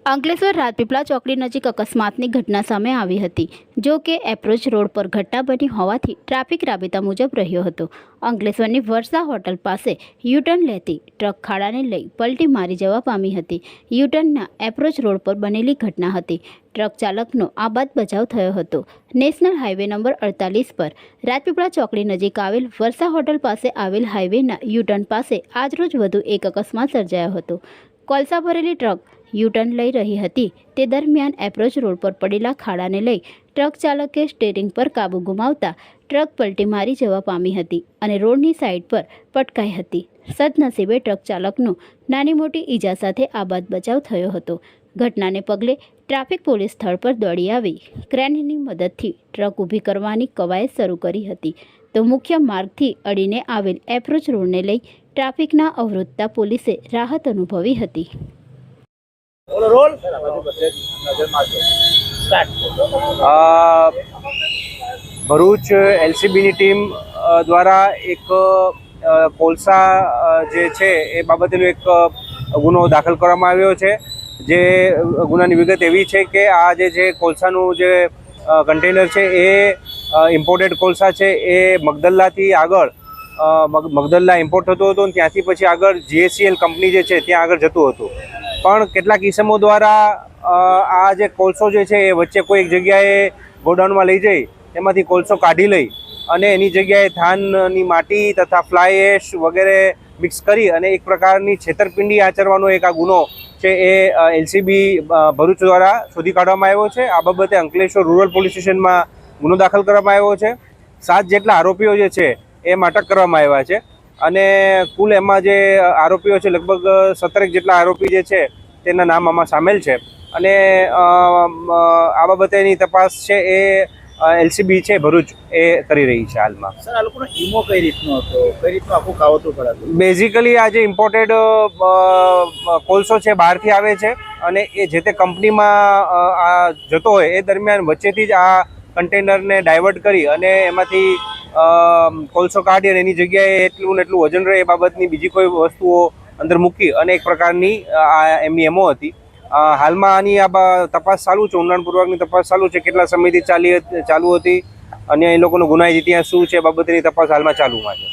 અંકલેશ્વર રાજપીપળા ચોકડી નજીક અકસ્માતની ઘટના સામે આવી હતી, જો કે એપ્રોચ રોડ પર ઘટના બની હોવાથી ટ્રાફિક રાબેતા મુજબ રહ્યો હતો. અંકલેશ્વરની વર્ષા હોટલ પાસે યુટર્ન લેતી ટ્રક ખાડાને લઈ પલટી મારી જવા પામી હતી. યુટર્નના એપ્રોચ રોડ પર બનેલી ઘટના હતી. ટ્રક ચાલકનો આબાદ બચાવ થયો હતો. નેશનલ હાઈવે નંબર અડતાલીસ પર રાજપીપળા ચોકડી નજીક આવેલ વર્ષા હોટલ પાસે આવેલ હાઈવેના યુટર્ન પાસે આજરોજ વધુ એક અકસ્માત સર્જાયો હતો. કોલસા ભરેલી ટ્રક યુટર્ન લઈ રહી હતી. તે દરમિયાન એપ્રોચ રોડ પર પડેલા ખાડાને લઈ ટ્રક ચાલકે સ્ટેરિંગ પર કાબુ ગુમાવતા ટ્રક પલટી મારી જવા પામી હતી અને રોડની સાઈડ પર પટકાઈ હતી. સદનસીબે ટ્રક ચાલકનો નાની મોટી ઈજા સાથે આબાદ બચાવ થયો હતો. ઘટનાને પગલે ટ્રાફિક પોલીસ સ્થળ પર દોડી આવી. ક્રેનની મદદથી ટ્રક ઊભી કરવાની કવાયત શરૂ કરી હતી. તો મુખ્ય માર્ગથી અડીને આવેલ એપ્રોચ રોડને લઈ ટ્રાફિકના અવરોધતા પોલીસે રાહત અનુભવી હતી. રોલ. ભરૂચ એલસીબીની ટીમ દ્વારા એક કોલસા જે છે, એ બાબતેનો એક ગુનો દાખલ કરવામાં આવ્યો છે. જે ગુનાની વિગત એવી છે કે આ જે છે કોલસાનું જે કન્ટેનર છે, એ ઇમ્પોર્ટેડ કોલસા છે, એ મગદલ્લાથી આગળ મગદલ્લા ઇમ્પોર્ટ થતો હતો ત્યાંથી પછી આગળ જીએસસીએલ કંપની જે છે, ત્યાં આગળ જતું હતું. પણ કેટલાક ઈસમો દ્વારા આ જે કોલસો જે છે, એ વચ્ચે કોઈ જગ્યાએ ગોડાઉનમાં લઈ જઈ તેમાંથી કોલસો કાઢી લઈ અને એની જગ્યાએ ધાનની માટી તથા ફ્લાય એશ વગેરે મિક્સ કરી અને એક પ્રકારની છેતરપિંડી આચરવાનો એક આ ગુનો છે એ એલસીબી ભરૂચ દ્વારા શોધી કાઢવામાં આવ્યો છે. આ બાબતે અંકલેશ્વર રૂરલ પોલીસ સ્ટેશનમાં ગુનો દાખલ કરવામાં આવ્યો છે. સાત જેટલા આરોપીઓ જે છે એમ અટક કરવામાં આવ્યા છે. અને કુલ એમાં જે આરોપીઓ છે લગભગ સત્તરેક જેટલા આરોપી જે છે તેના નામ આમાં સામેલ છે. અને આ બાબતેની તપાસ છે એ એલસીબી છે ભરૂચ એ કરી રહી છે હાલમાં. સર આ લોકોનો ઈમો કઈ રીતનો હતો? કઈ રીતનું આખું કાવતરું કરાતું બેઝિકલી આ જે ઇમ્પોર્ટેડ કોલસો છે બહારથી આવે છે અને એ જે તે કંપનીમાં આ જતો હોય એ દરમિયાન વચ્ચેથી જ આ કન્ટેનરને ડાયવર્ટ કરી અને એમાંથી કોલસો કાઢી એની જગ્યાએ એટલું ને એટલું વજન રહે એ બાબતની બીજી કોઈ વસ્તુઓ અંદર મૂકી અને એક પ્રકારની આ એમની એમો હતી. હાલમાં આની આ તપાસ ચાલુ છે ઊંડાણપૂર્વકની તપાસ ચાલુ છે, કેટલા સમયથી ચાલી ચાલુ હતી, અને એ લોકોનો ગુનાહિત ઇતિહાસ શું છે એ બાબતની તપાસ હાલમાં ચાલુમાં છે.